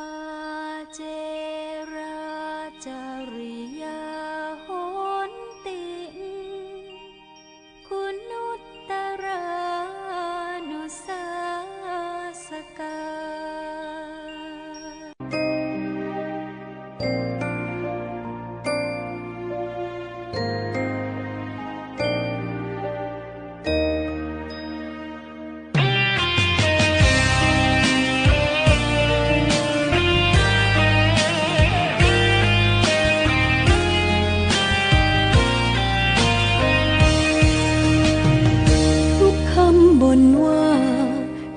ป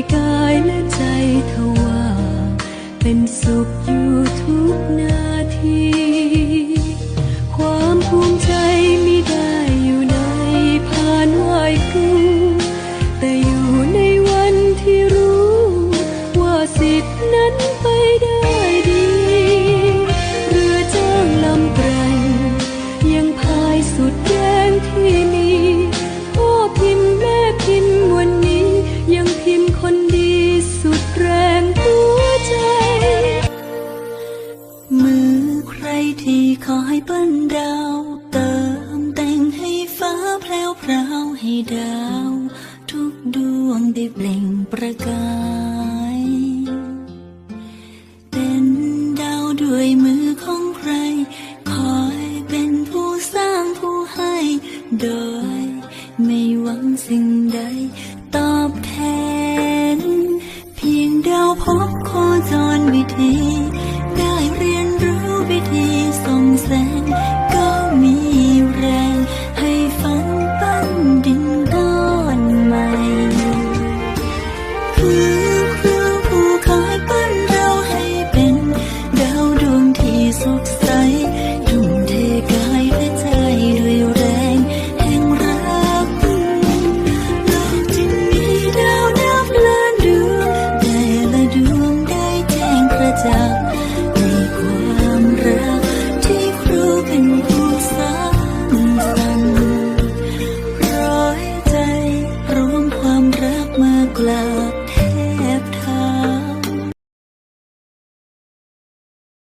ยกายและใจทว่า เป็นสุขอยู่ทุกนาที ความภูมิใจมิได้อยู่ในผ่านไหวครูแต่อยู่ในวันที่รู้ ว่าสิทธินั้น ที่คอยเปิ้นดาวเติมแต่งให้ฟ้าแพรวพราวให้ดาว ทุกดวงได้เปล่งประกาย เป็นดาวด้วยมือของใคร คอยเป็นผู้สร้างผู้ให้โดย ร้